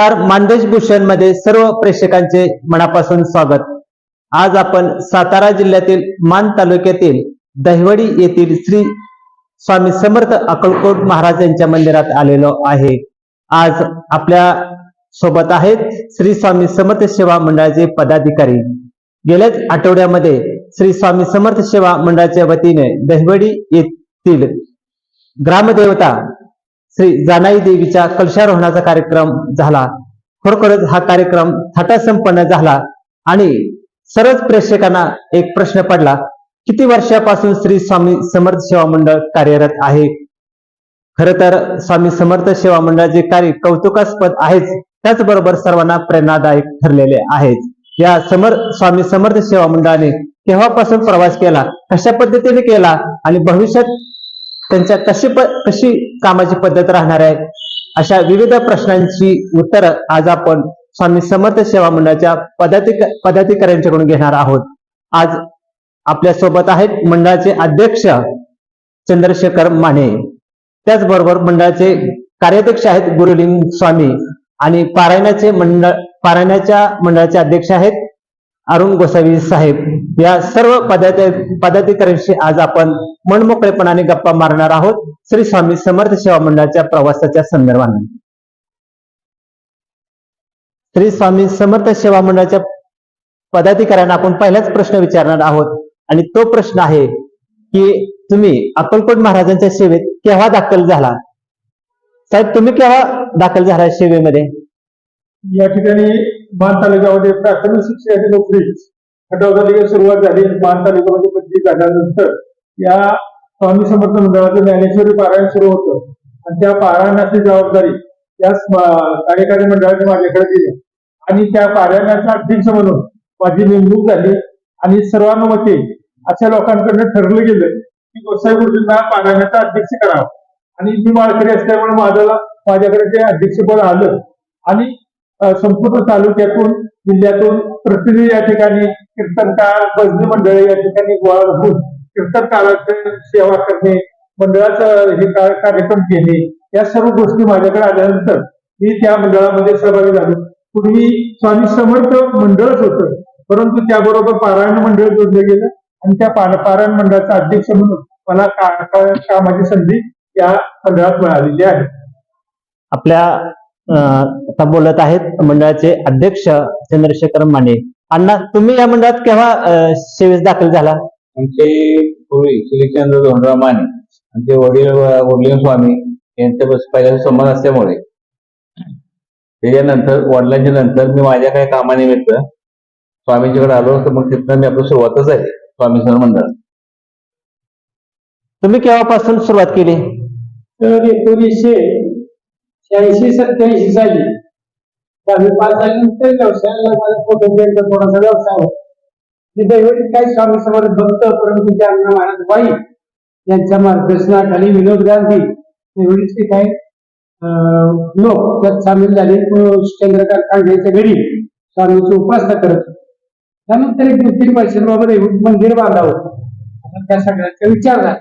नमस्कार मानदेश भूषणमध्ये सर्व प्रेक्षकांचे मनापासून स्वागत. आज आपण सातारा जिल्ह्यातील मान तालुक्यातील दहिवडी येथील श्री स्वामी समर्थ अक्कलकोट महाराज यांच्या मंदिरात आलेलो आहे. आज आपल्यासोबत आहेत श्री स्वामी समर्थ सेवा मंडळाचे पदाधिकारी. गेल्याच आठवड्यामध्ये श्री स्वामी समर्थ सेवा मंडळाच्या वतीने दहिवडी येथील ग्रामदेवता श्री जानाई देवीच्या कलशारोहणाचा कार्यक्रम झाला. खरोखरच हा कार्यक्रम थाटा संपन्न झाला आणि सर्वच प्रेक्षकांना एक प्रश्न पडला किती वर्षापासून श्री स्वामी समर्थ सेवा मंडळ कार्यरत आहे? खर तर स्वामी समर्थ सेवा मंडळाचे कार्य कौतुकास्पद आहेच त्याचबरोबर सर्वांना प्रेरणादायक ठरलेले आहेत. या समर स्वामी समर्थ सेवा मंडळाने केव्हापासून प्रवास केला कशा पद्धतीने केला आणि भविष्यात त्यांच्या कशी प- कशी कामाची पद्धत राहणार आहे? अशा विविध प्रश्नांची उत्तरं आज आपण स्वामी समर्थ सेवा मंडळाच्या पदाधिक पदाधिकाऱ्यांच्याकडून घेणार आहोत. आज आपल्यासोबत आहेत मंडळाचे अध्यक्ष चंद्रशेखर माने. त्याचबरोबर मंडळाचे कार्याध्यक्ष आहेत गुरुलिंग स्वामी आणि पारायणाचे मंडळ पारायणाच्या मंडळाचे अध्यक्ष आहेत अरुण गोसावी साहेब या सर्व पदाधिक पदाधिकाऱ्यांशी आज आपण मनमोकळेपणाने गप्पा मारणार आहोत. श्री स्वामी समर्थ सेवा मंडळाच्या प्रवासाच्या संदर्भाने. श्री स्वामी समर्थ सेवा मंडळाच्या पदाधिकाऱ्यांना आपण पहिलाच प्रश्न विचारणार आहोत. आणि तो प्रश्न आहे की तुम्ही अक्कलकोट महाराजांच्या सेवेत केव्हा दाखल झाला साहेब तुम्ही केव्हा दाखल झाला सेवेमध्ये? या ठिकाणी मान तालुक्यामध्ये प्राथमिक शिक्षणाची नोकरी आठवड्याला सुरुवात झाली. मान तालुक्यामध्ये पदवी झाल्यानंतर या स्वामी समर्थ मंडळाचं ज्ञानेश्वरी पारायण सुरू होतं. आणि त्या पारायणाची जबाबदारी या कार्यकारी मंडळाने माझ्याकडे दिली. आणि त्या पारायणाचा अध्यक्ष म्हणून माझी नेमणूक झाली. आणि सर्वानुमते अशा लोकांकडनं ठरलं गेलं की गोसाई गुरुजींना पारायणाचा अध्यक्ष करावा. आणि मी माळकरी असल्यामुळे माझ्याला माझ्याकडे ते अध्यक्षपद आलं. आणि संपूर्ण तालुक्यातून जिल्ह्यातून प्रतिनिधी या ठिकाणी कीर्तनकार भजनी मंडळी या ठिकाणी गोळा होऊन कीर्तनकाराचं सेवा करणे मंडळाचं हे कार्यक्रम केले या सर्व गोष्टी माझ्याकडे आल्यानंतर मी त्या मंडळामध्ये सहभागी झालो. पूर्वी स्वामी समर्थ मंडळच होतं परंतु त्याबरोबर पारायण मंडळ जोडलं गेलं आणि त्या पारायण मंडळाचा अध्यक्ष म्हणून मला कामाची संधी या मंडळात मिळालेली आहे. आपल्या आता बोलत आहेत मंडळाचे अध्यक्ष चंद्रशेखर माने. अण्णा तुम्ही या मंडळात केव्हा सेवेस दाखल झाला? आमचे पूर्वी श्रीचंद्र धोंडराव माने आमचे वडील व- वडील स्वामी यांच्या बस पहिल्या संबंध असल्यामुळे. त्याच्यानंतर वडिलांच्या नंतर मी माझ्या काही कामानिमित्त स्वामींच्याकडे आलो तर मग तिथनं मी आपली सुरुवातच आहे स्वामी सर मंडळ. तुम्ही केव्हापासून सुरुवात केली? तर एकोणीसशे ऐंशी सत्याऐंशी साली. दहावी पास झाल्यानंतर व्यवसायाला माझा फोटो थोडासा व्यवसाय होता मी दैवटीत काही स्वामी समर्थ भक्त परंतु अण्णा महाराज बाई यांच्या मार्गदर्शनाखाली विनोद गांधी दैवडीचे काही अं, लोक त्यात सामील झाले. चंद्रकांत खांडेच्या घरी स्वामीची उपासना करत त्यानंतर एक दोन तीन वर्षांबाबत दैवट मंदिर बांधावं. आता त्या सगळ्याचा विचार झाला.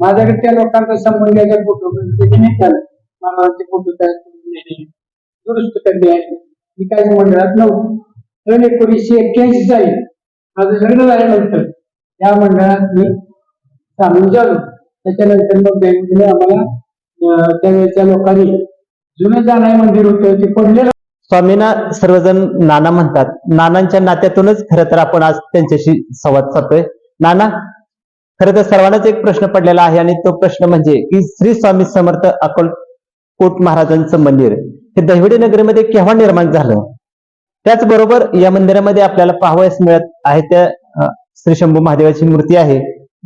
माझ्याकडे त्या लोकांचा संबंध याच्या फोटो निमित्तानं. महाराजांचे फोटो तयार करून देणे. दुरुस्त करणे आहे. मी काही मंडळात नव्हतं. तर एकोणीसशे एक्क्याऐंशी साली माझं लग्न झाल्यानंतर या मंडळात मी सामील झालो. त्याच्यानंतर मग बँकेने आम्हाला त्यावेळेच्या लोकांनी जुनं जाणाय मंदिर होतं ते पडलेलं स्वामींना सर्वजण नाना म्हणतात. नानांच्या नात्यातूनच खरं तर आपण आज त्यांच्याशी संवाद साधतोय. नाना खरं तर सर्वांनाच एक प्रश्न पडलेला आहे आणि तो प्रश्न म्हणजे की श्री स्वामी समर्थ कोट महाराजांचं मंदिर. हे दहिवडी नगरीमध्ये केव्हा निर्माण झालं? त्याचबरोबर या मंदिरामध्ये आपल्याला पाहावयास मिळत आहे त्या श्री शंभू महादेवाची मूर्ती आहे.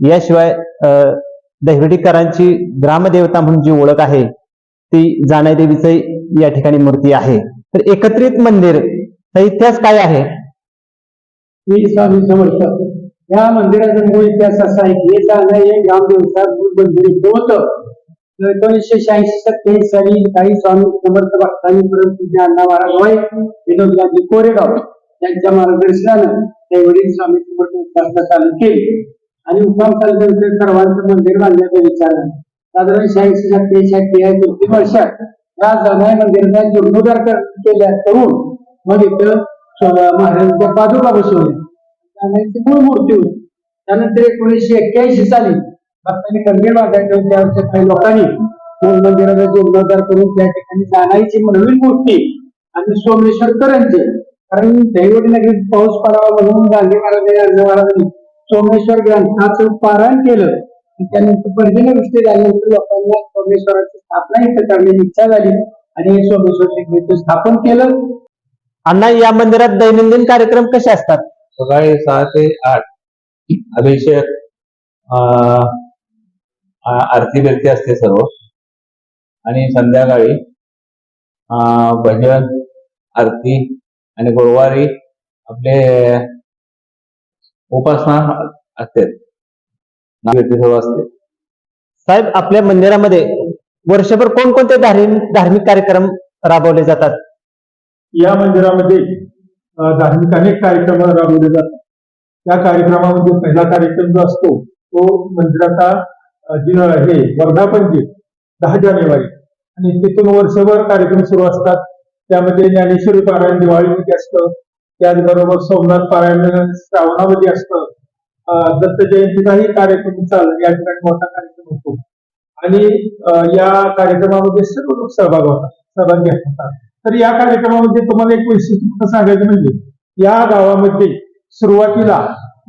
याशिवाय दहिवडीकरांची ग्रामदेवता म्हणून जी ओळख आहे ती जानाई या ठिकाणी मूर्ती आहे. तर एकत्रित मंदिर इतिहास काय आहे? स्वामी समर्थ या मंदिराचा मूळ इतिहास असा आहे की जाणं हे ग्रामदेवता मूळ मंदिर होतं. एकोणीसशे शहाऐंशी सत्याऐंशी साली काही स्वामी समर्थ भक्तांनी परंतु जे अण्णा महाराज वाई कोरेगाव यांच्या मार्गदर्शनानं त्यावेळी स्वामी समर्थ उपासना चालू केली. आणि उपाम चालल्यानंतर सर्वांचं मंदिर बांधण्याचा विचार साधारण शहाऐंशी सत्याऐंशी अठ्ठेचाळीस दोन वर्षात या जानाई मंदिराचा जीर्णोद्धार कर- केल्या करून मग इथं महाराजांच्या पादुका बसवल्या. मूळ मूर्ती होती. त्यानंतर एकोणीसशे एक्क्याऐंशी साली भक्तांनी मंदिर बांधायचं त्यावेळेच्या काही लोकांनी मूळ मंदिराचा जीर्णोद्धार करून त्या ठिकाणी जानाईची नवीन मूर्ती आणि सोमेश्वर करंजे कारण दैवडी नगरीत पाऊस पडावा म्हणून गांधी महाराजांनी अर्ज महाराजांनी सोमेश्वर ग्रंथाचं पारायण केलं. त्यानंतर पर्जन्यवृष्टी झाल्यानंतर लोकांना सोमेश्वराची स्थापना इथं करण्याची इच्छा झाली आणि हे सोमेश्वर टेकडीचं स्थापन केलं. अण्णा या मंदिरात दैनंदिन कार्यक्रम कसे असतात? सकाळी सहा ते आठ. अभिषेक आरती बिरती असते सर्व. आणि संध्याकाळी अं, भजन आरती आणि गुरुवारी आपले उपासना असते. सर्व असते. साहेब आपल्या मंदिरामध्ये वर्षभर कोणकोणते धार्मिक धार्मिक कार्यक्रम राबवले जातात? या मंदिरामध्ये धार्मिक अनेक कार्यक्रम राबवले जातात. त्या कार्यक्रमामध्ये पहिला कार्यक्रम जो असतो तो मंदिराचा हे वर्धापन दिन दहा जानेवारी. आणि तिथून वर्षभर कार्यक्रम सुरू असतात. त्यामध्ये ज्ञानेश्वरी पारायण दिवाळीमध्ये असतं. त्याचबरोबर सोमनाथ पारायण श्रावणामध्ये असतं. दत्त जयंतीचाही कार्यक्रम चाल या ठिकाणी मोठा कार्यक्रम होतो. आणि या कार्यक्रमामध्ये सर्व लोक सहभाग होतात सहभाग घेत होतात. तर या कार्यक्रमामध्ये तुम्हाला एक वैशिष्ट्य सांगायचं म्हणजे या गावामध्ये सुरुवातीला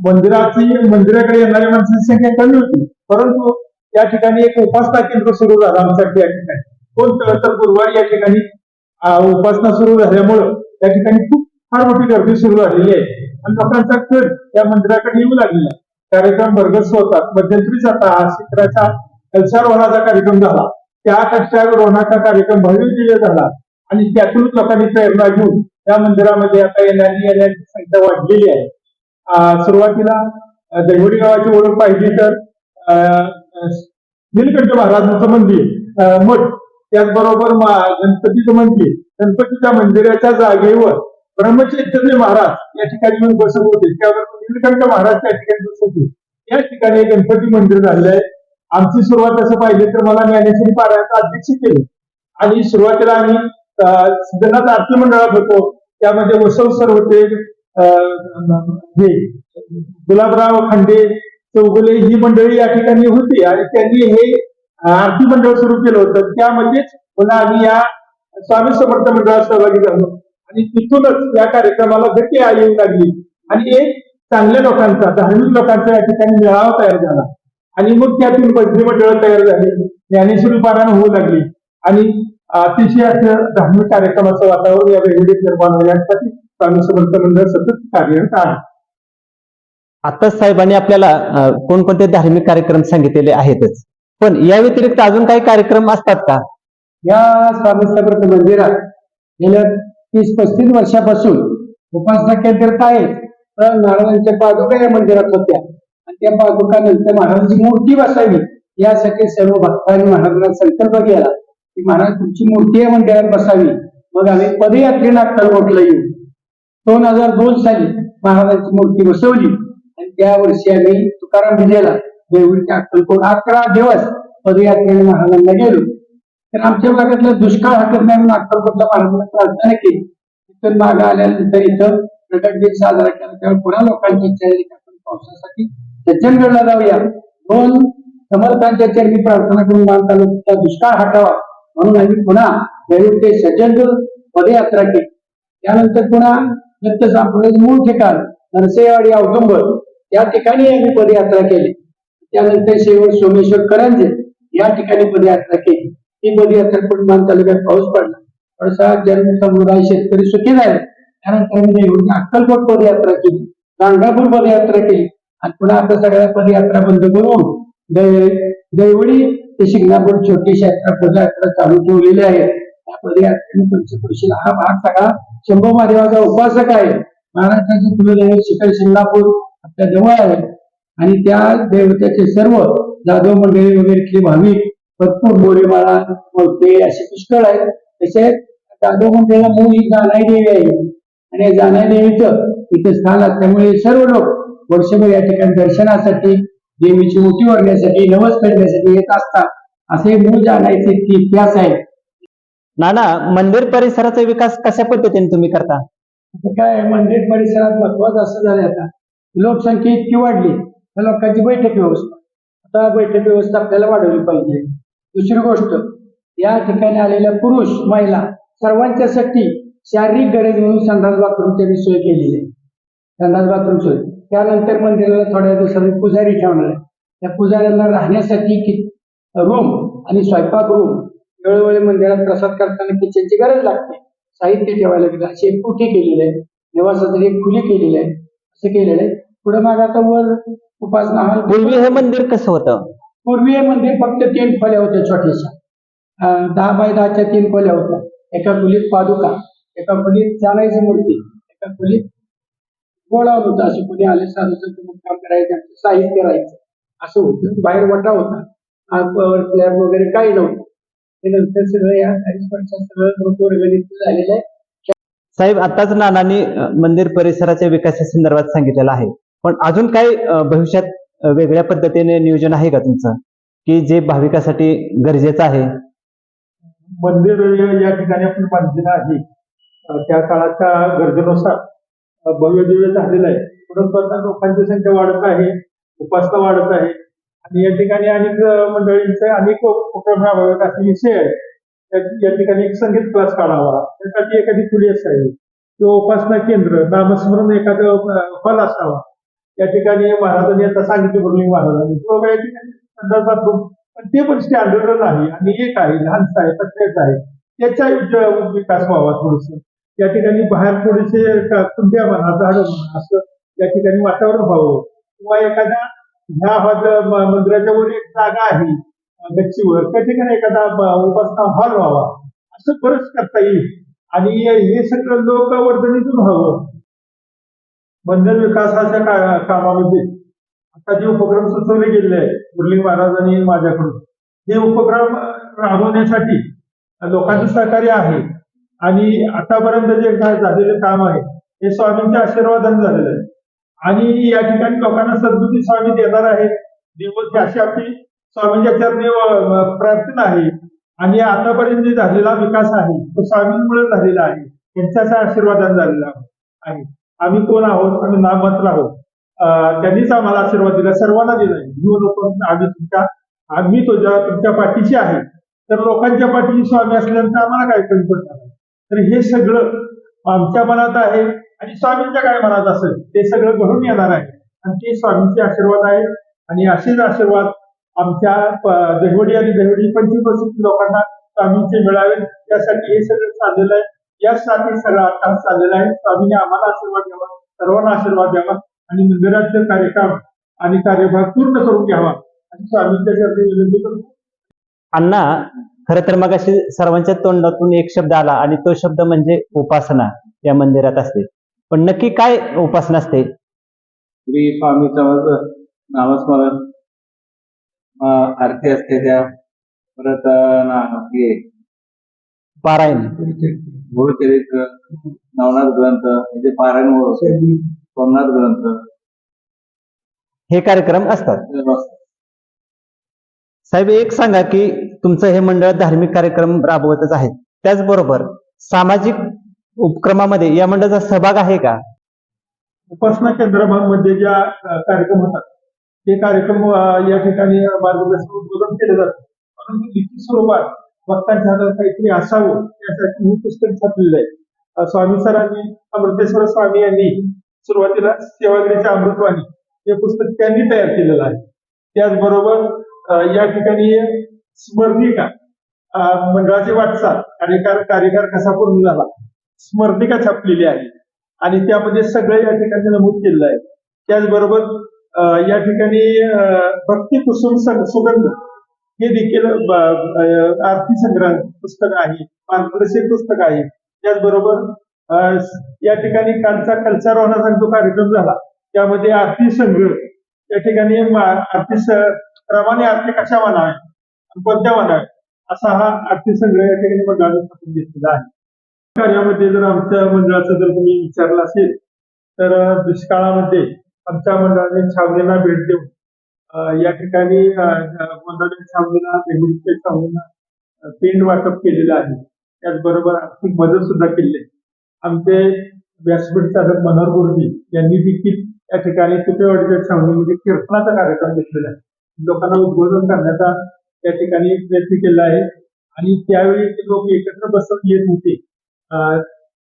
मंदिराची मंदिराकडे येणाऱ्या माणसांची संख्या कमी होती. परंतु या ठिकाणी एक उपासना केंद्र सुरू झालं आमच्यासाठी या ठिकाणी. कोणतं? तर गुरुवारी या ठिकाणी उपासना सुरू झाल्यामुळं त्या ठिकाणी खूप फार मोठी गर्दी सुरू झालेली आहे. आणि लोकांचा कल या मंदिराकडे येऊ लागलेला आहे. कार्यक्रम भरगस्त होतात. मध्यंतरीच आता हा शिखराचा कलशारोहणाचा कार्यक्रम झाला. त्या कलशारोहणाचा कार्यक्रम भव्य झाला. आणि त्यातूनच लोकांनी प्रेरणा घेऊन त्या मंदिरामध्ये आता येणारी येण्याची संख्या वाढलेली आहे. सुरुवातीला दैवडी गावाची ओळख पाहिली तर अं, नीलकंठ महाराजांचं मंदिर. मठ. त्याचबरोबर गणपतीचं मंदिर. गणपतीच्या मंदिराच्या जागेवर ब्रह्मचैतन्य महाराज या ठिकाणी येऊन बसत होते. त्यावर नीलकंठ महाराज त्या ठिकाणी बसत होते. या ठिकाणी गणपती मंदिर झालेलं आहे. आमची सुरुवात असं पाहिजे तर मला ज्ञानेश्वरी पारायणचं अध्यक्ष केलं. आणि सुरुवातीला आम्ही सिद्धनाथ आरती मंडळात होतो. त्यामध्ये वसव सर होते हे गुलाबराव खंडे चौगुले ही मंडळी या ठिकाणी होती आणि त्यांनी हे आरती मंडळ सुरू केलं होतं. त्यामध्येच पुन्हा आम्ही या स्वामी समर्थ मंडळात सहभागी झालो. आणि तिथूनच या कार्यक्रमाला गती आ- येऊ लागली. आणि एक चांगल्या लोकांचा धार्मिक लोकांचा या ठिकाणी मेळावा तयार झाला. आणि मग त्यातून भजनी मंडळ तयार झाली. ज्ञानेश्वरी पारायण होऊ लागली. आणि अतिशय असं धार्मिक कार्यक्रमाचं वातावरण या वेगवेगळे निर्माण होण्यासाठी स्वामी समर्थ मंडळ सतत कार्यरत आहे. आताच साहेबांनी आपल्याला कोणकोणते धार्मिक कार्यक्रम सांगितलेले आहेतच. पण या व्यतिरिक्त अजून काही कार्यक्रम असतात का? या स्वामी समर्थ मंदिरात गेल्या तीस पस्तीस वर्षापासून उपासना केंद्र आहे तर महाराजांच्या पादुका या मंदिरात होत्या. आणि त्या पादुकानंतर महाराजांची मूर्ती बसावी यासाठी सर्व भक्तांनी महाराजांना संकल्प केला की महाराज तुमची मूर्ती या मंदिरात बसावी. मग आम्ही पदयात्रे अक्कलकोटला येऊ. दोन हजार दोन साली महाराजांची मूर्ती बसवली. त्या वर्षी आम्ही तुकाराम विजेला देवळीच्या अक्कलकोट अकरा दिवस पदयात्रेने महागांना गेलो. तर आमच्या भागातला दुष्काळ हटत नाही म्हणून अक्कलकोटला महाराजांना प्रार्थना केली. तिथून मागे आल्यानंतर इथं प्रकट दिन साजरा केला. त्यावेळी पुन्हा लोकांची इच्छा झाली की आपण पावसासाठी सज्जनगडला जाऊया. दोन समर्थांच्या चरणी प्रार्थना करून मान तालुक्याचा दुष्काळ हटावा. म्हणून आम्ही पुन्हा देऊळ ते सज्जनगड पदयात्रा केली. त्यानंतर पुन्हा दत्त सांप्रदायाचं मूळ ठिकाण नरसेवाडी औदुंबर. या ठिकाणी आम्ही पदयात्रा केली. त्यानंतर शेवट सोमेश्वर करंजे या ठिकाणी पदयात्रा केली. ही पदयात्रा करून मान तालुक्यात पाऊस पडला. पडसा जन समुदाय शेतकरी सुखी झाले. त्यानंतर आम्ही देवळी अक्कलकोट पदयात्रा केली. गाणगापूर पदयात्रा केली. आणि पुन्हा आता सगळ्या पदयात्रा बंद करून दै- दैवडी ते शिंगणापूर छोटीशी यात्रा पदयात्रा चालू ठेवलेली आहे. त्या पदयात्रेने पंचकृषीला हा भाग सगळा शंभू महादेवाचा उपासक आहे. महाराष्ट्राचे कुलदैवत शिखर शिंगणापूर आपल्या जवळ आहे आणि त्या देवतेचे सर्व जाधव मंडळी वगैरे इथले भाविक भरपूर बोरीमाळा मोठे असे पुष्कळ आहेत. तसेच जाधव मंडळीला मूळ ही जानाई देवी आहे. आणि या जानाई देवीचं इथे स्थान असल्यामुळे सर्व लोक वर्षभर या ठिकाणी दर्शनासाठी देवीची मोठी वाढण्यासाठी नवस करण्यासाठी येत असतात. असे मूळ जानायचे इतके इतिहास आहे नाना मंदिर परिसराचा विकास कशा पद्धतीने तुम्ही करता? काय मंदिर परिसरात महत्वाचं असं झालं आता. लोकसंख्या इतकी वाढली तर लोकांची बैठक व्यवस्था. आता बैठक व्यवस्था आपल्याला वाढवली पाहिजे. दुसरी गोष्ट या ठिकाणी आलेल्या पुरुष महिला सर्वांच्यासाठी शारीरिक गरज म्हणून संडास त्यांनी सोय केलेली आहे. संडास बाथरूम सोय. त्यानंतर मंदिराला थोड्या दिवसांनी पुजारी ठेवणार आहे. त्या पुजाऱ्यांना राहण्यासाठी कि रूम आणि स्वयंपाक रूम वेळोवेळी मंदिरात प्रसाद करताना किचनची गरज लागते. साहित्य ठेवायला गेलं अशी एक कोठी केलेली आहे. निवासासाठी एक खुली केलेली आहे. असं केलेलं आहे. पुढे माग आता वर उपासना हॉल पूर्वी हे मंदिर कसं होतं? पूर्वी हे मंदिर फक्त तीन खोल्या होत्या छोट्याशा. अं, दहा बाय दहाच्या तीन खोल्या होत्या. एका खोलीत पादुका एका खोलीत चालायची मूर्ती एका खोलीत गोळा होता. असं कोणी आले साधूचं काम करायचं साहित्य राहायचं असं होतं. बाहेर वटा होता. स्लॅब वगैरे काही नव्हतं. ते नंतर सगळं या वर्षात सगळं रोगनित झालेलं आहे. साहेब आताच नानांनी मंदिर परिसराच्या विकासा संदर्भात सांगितलेलं आहे. पण अजून काही भविष्यात वेगळ्या पद्धतीने नियोजन आहे का तुमचं? की जे भाविकासाठी गरजेचं आहे? मंदिर या ठिकाणी आपण बांधलेलं आहे. त्या काळाच्या गरजेनुसार भव्य दिव्य झालेलं आहे. परंतु आता लोकांची संख्या वाढत आहे उपासना वाढत आहे. आणि या ठिकाणी अनेक मंडळींचे अनेक उपक्रम राबवत असे विषय आहे. या ठिकाणी एक संगीत क्लास काढावा. त्यासाठी एखादी खुली असावी. किंवा उपासना केंद्र नामस्मरण एखादं फल असावा. या ठिकाणी महाराजांनी आता सांगितलं मुरली महाराजांनी किंवा या ठिकाणी संदर्भात पण ते पण स्टँडर्ड आहे आणि एक आहे लहानसा आहे पत्र्याचा आहे. त्याचा विकास व्हावा थोडस. या ठिकाणी बाहेर थोडेसे कुंड्या म्हणा झाडं म्हणा असं या ठिकाणी वातावरण व्हावं. किंवा एखाद्या ह्या मंदिराच्या वर एक जागा आहे. गच्चीवर त्या ठिकाणी एखादा उपासना हॉल व्हावा. असं बरंच करता येईल. आणि हे सगळं लोकवर्धनीतून व्हावं बंधन विकासाच्या का- कामामध्ये. आता जे उपक्रम सुचवले गेलेले आहेत मुरली महाराजांनी माझ्याकडून. हे उपक्रम राबवण्यासाठी लोकांचं सहकार्य आहे. आणि आतापर्यंत जे काय झालेलं काम आहे हे स्वामींच्या आशीर्वादाने झालेलं आहे. आणि या ठिकाणी लोकांना सद्बुद्धी स्वामी देणार आहे देव अशी आपली स्वामींच्या चरणी प्रार्थना आहे आणि आतापर्यंत जे झालेला विकास आहे तो स्वामींमुळे झालेला आहे. त्यांच्याच आशीर्वादाने झालेला आहे. आम्ही कोण आहोत? आम्ही नाममात्र आहोत. त्यांनीच आम्हाला आशीर्वाद दिला. सर्वांना दिला. जीव लोक आम्ही तुमच्या आम्ही तुझ्या तुमच्या पाठीशी आहे. तर लोकांच्या पाठीशी स्वामी असल्यानंतर आम्हाला काय कमी पडणार? तर हे सगळं आमच्या मनात आहे आणि स्वामींच्या काय मनात असेल ते सगळं घडून येणार आहे. आणि ते स्वामींचे आशीर्वाद आहे आणि असेच आशीर्वाद आमच्या दहिवडी आणि दहिवडी पंचवीस लोकांना स्वामींचे मिळावे त्यासाठी हे सगळं चाललेलं आहे. यासाठी सगळं आता चाललेलं आहे. स्वामीने आम्हाला आशीर्वाद द्यावा सर्वांना आशीर्वाद द्यावा आणि मंदिराचे कार्यक्रम आणि कार्यभाग पूर्ण करून घ्यावा. आणि स्वामींच्या चरणी विनंती करतो. अण्णा खर तर मग अशी सर्वांच्या तोंडातून एक शब्द आला आणि तो शब्द म्हणजे उपासना या मंदिरात असते. पण नक्की काय उपासना असते? श्री स्वामी समर्थ नामस्मरण आरती असते त्या. परत ना- हे पारायण. गुरुचरित्र नवनाथ ग्रंथ म्हणजे पारायण होते सोमनाथ ग्रंथ. हे कार्यक्रम असतात. साहेब एक सांगा की तुमचं हे मंडळ धार्मिक कार्यक्रम राबवतच आहे. त्याचबरोबर सामाजिक उपक्रमामध्ये या मंडळाचा सहभाग आहे का? उपासना केंद्रामध्ये ज्या कार्यक्रम होतात ते कार्यक्रम या ठिकाणी मार्गदर्शन उद्बोधन केलं जातं. परंतु लिखित स्वरूपात भक्तांच्या हातात काहीतरी असावं यासाठी हे पुस्तक छापलेलं आहे. स्वामी सरांनी अमृतेश्वर स्वामी यांनी सुरुवातीला सेवागिरीच्या अमृतवाणी हे पुस्तक त्यांनी तयार केलेलं आहे. त्याचबरोबर या ठिकाणी स्मरणिका मंडळाची वाटचाल कार्यकार कार्यकार कसा पूर्ण झाला स्मरणिका छापलेली आहे. आणि त्यामध्ये सगळं या ठिकाणी नमूद केलेलं आहे. त्याचबरोबर या ठिकाणी अं, भक्ती कुसुम सुगंध. हे देखील आरती संग्रह पुस्तक आहे. मार्गदर्शक पुस्तक आहे. त्याचबरोबर अं, या ठिकाणी कालचा कल्चरवानाचा जो कार्यक्रम झाला. त्यामध्ये आरती संग्रह या ठिकाणी आरती प्रमाणे आरती कशा म्हणाव्या कोणत्या म्हणाव्या असा हा आरती संग्रह या ठिकाणी मंडळाने स्थापन घेतलेला आहे. कार्यामध्ये जर आमच्या मंडळाचा जर तुम्ही विचारलं असेल तर दुष्काळामध्ये आमच्या मंडळाने छावणीला भेट देऊन या ठिकाणी अं, मंडळाने छावणीला नेहमीच्या छावणीला पेंड वाटप केलेलं आहे. त्याचबरोबर आर्थिक मदत सुद्धा केली. आहे. आमचे व्यासपीठ चालक मनोहर गुरुजी यांनी देखील या ठिकाणी तुपेवाडीच्या छावणीमध्ये कीर्तनाचा कार्यक्रम घेतलेला आहे. लोकांना उद्बोधन करण्याचा त्या ठिकाणी प्रयत्न केला आहे. आणि त्यावेळी ते लोक एकत्र बसून येत होते.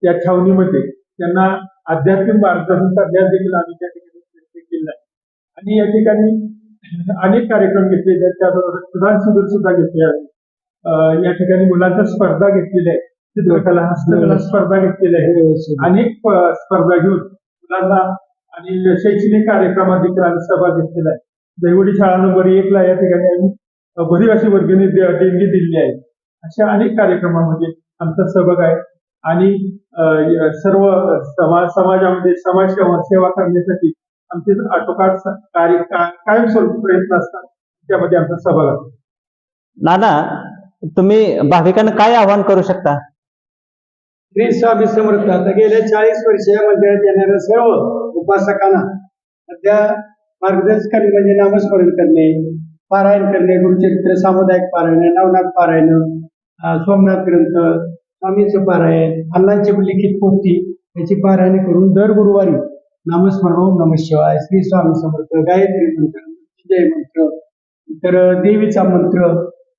त्या छावणीमध्ये. त्यांना आध्यात्मिक मार्गदर्शन करण्यास देखील आम्ही त्या ठिकाणी आणि या ठिकाणी अनेक कार्यक्रम घेतले आहेत. त्याबरोबर रक्तदान शिबिर सुद्धा घेतले आहे या ठिकाणी मुलांच्या स्पर्धा घेतलेल्या आहेत. चित्रकला हस्तकला स्पर्धा घेतलेल्या आहेत. अनेक अ, स्पर्धा घेऊन मुलांना आणि शैक्षणिक कार्यक्रमात देखील आम्ही सहभाग घेतलेला आहे. दैवडी शाळा नंबर एक ला या ठिकाणी आम्ही भरीव अशी वर्गणी देणगी दिलेली आहे. अशा अनेक कार्यक्रमामध्ये आमचा सहभाग आहे. आणि सर्व समाज समाजामध्ये समाज सेवा करण्यासाठी आमचे आटोकाट कार्य कायमस्वरूपी प्रयत्न असतात त्यामध्ये आमचा सहभाग असतो. नाना तुम्ही भाविकांना काय आवाहन करू शकता? श्री स्वामी समर्थ आता गेल्या चाळीस वर्ष या मंदिरात येणाऱ्या सर्व उपासकांना सध्या मार्गदर्शकांनी म्हणजे नामस्मरण करणे पारायण करणे गुरुचरित्र सामुदायिक पारायण नवनाथ पारायण सोमनाथ ग्रंथ स्वामीचं पारायण अण्णांची लिखित पोथी याची पारायण करून दर गुरुवारी नामस्मरण ओम नम शिवाय. श्री स्वामी समर्थ गायत्री मंत्र जय मंत्र तर देवीचा मंत्र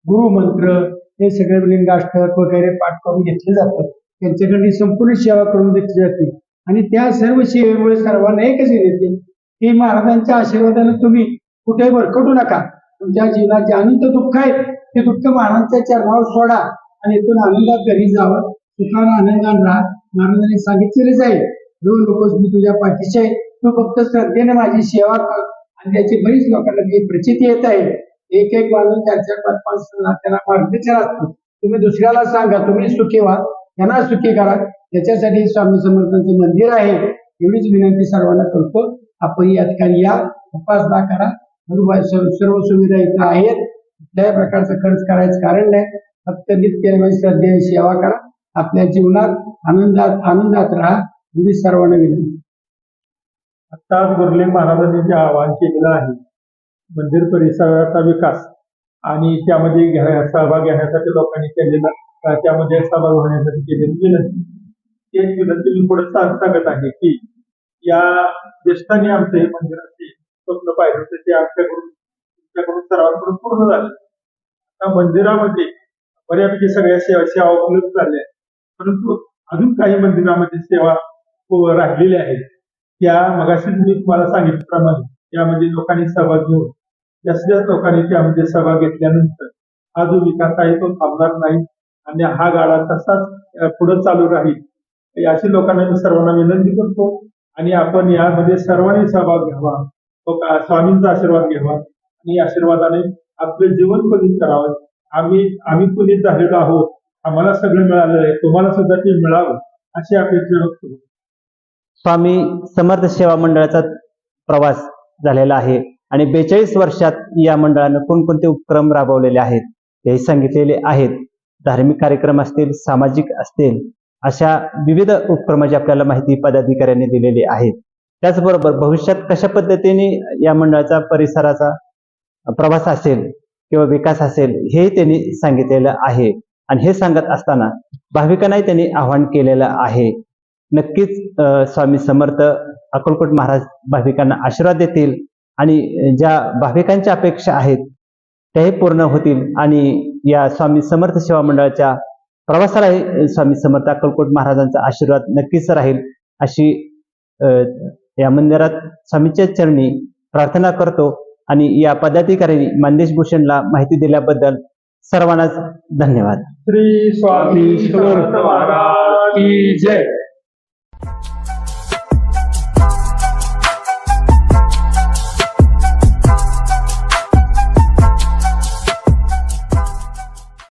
गुरु मंत्र हे सगळे लिंगाष्टक वगैरे पाठ करून घेतले जातात. त्यांच्याकडे संपूर्ण सेवा करून घेतली जाते. आणि त्या सर्व सेवेमुळे सर्वांना एकच येते की महाराजांच्या आशीर्वादाने तुम्ही कुठे भरकटू नका. तुमच्या जीवनात जे अनंत दुःख आहे ते दुःख महाराजांच्या चरणावर सोडा आणि इथून आनंदात घरी जावं. सुखान आनंदात राहा. महाराजांनी सांगितलेलेच आहे दोन नकोस मी तुझ्या पाठीशी आहे. तू फक्त श्रद्धेने माझी सेवा कर. आणि त्याची बरीच लोकांना मी प्रचिती येत आहे. एक एक माणूस त्याच्या चार पाच पाच त्यांना मार्गदर्शन असतो. तुम्ही दुसऱ्याला सांगा तुम्ही सुखी व्हा. त्यांना सुखी करा. त्याच्यासाठी स्वामी समर्थांचं मंदिर आहे. एवढीच विनंती सर्वांना करतो. आपण या ठिकाणी या. उपासना करा. बरोबर सर्व सर्व सुविधा इथं आहेत. कुठल्याही प्रकारचा खर्च करायचं कारण नाही. फक्त नित्य श्रद्धेने सेवा करा. आपल्या जीवनात आनंदात आनंदात राहा. मी सर्वांना विनंती. आत्ताच गुरले महाराजांनी जे आवाहन केलेलं आहे मंदिर परिसराचा विकास आणि त्यामध्ये सहभाग घेण्यासाठी लोकांनी केलेला त्यामध्ये सहभाग होण्यासाठी केलेली विनंती. तेच विनंती मी पुढे सांगत आहे की या ज्येष्ठांनी आमचं हे मंदिराचे स्वप्न पाहिजे होते ते आमच्याकडून तुमच्याकडून सर्वांकडून पूर्ण झाले. आता मंदिरामध्ये बऱ्यापैकी सगळ्या सेवा सेवा उपलब्ध झाल्या परंतु अजून काही मंदिरामध्ये सेवा राहिलेल्या आहेत. त्या मगाशीच मी तुम्हाला सांगितल्याप्रमाणे त्यामध्ये लोकांनी सहभाग घेऊन जास्तीत जास्त लोकांनी त्यामध्ये सहभाग घेतल्यानंतर हा जो विकास आहे तो थांबणार नाही आणि हा गाडा तसाच पुढे चालू राहील. अशी लोकांना मी सर्वांना विनंती करतो आणि आपण यामध्ये सर्वांनी सहभाग घ्यावा. हो स्वामींचा आशीर्वाद घ्यावा आणि आशीर्वादाने आपलं जीवन फलित करावं. आम्ही आम्ही फलित झालेलो आहोत. आम्हाला सगळं मिळालं आहे. तुम्हाला सुद्धा ते मिळावं अशी अपेक्षा व्यक्त स्वामी समर्थ सेवा मंडळाचा प्रवास झालेला आहे. आणि बेचाळीस वर्षात या मंडळानं कोणकोणते उपक्रम राबवलेले आहेत ते सांगितलेले आहेत. धार्मिक कार्यक्रम असतील सामाजिक असतील अशा विविध उपक्रमाची आपल्याला माहिती पदाधिकाऱ्यांनी दिलेली आहे त्याचबरोबर भविष्यात कशा पद्धतीने या मंडळाचा परिसराचा प्रवास असेल किंवा विकास असेल हेही त्यांनी सांगितलेलं आहे. आणि हे सांगत असताना भाविकांनाही त्यांनी आवाहन केलेलं आहे. नक्कीच स्वामी समर्थ अकोलकोट महाराज भाविकांना आशीर्वाद देतील आणि ज्या भाविकांच्या अपेक्षा आहेत त्याही पूर्ण होतील आणि या स्वामी समर्थ सेवा मंडळाच्या प्रवासालाही स्वामी समर्थ अक्कलकोट महाराजांचा आशीर्वाद नक्कीच राहील अशी या मंदिरात स्वामीच्या चरणी प्रार्थना करतो आणि या पदाधिकाऱ्यांनी मानदेश भूषणला माहिती दिल्याबद्दल सर्वांनाच धन्यवाद. श्री स्वामी जय.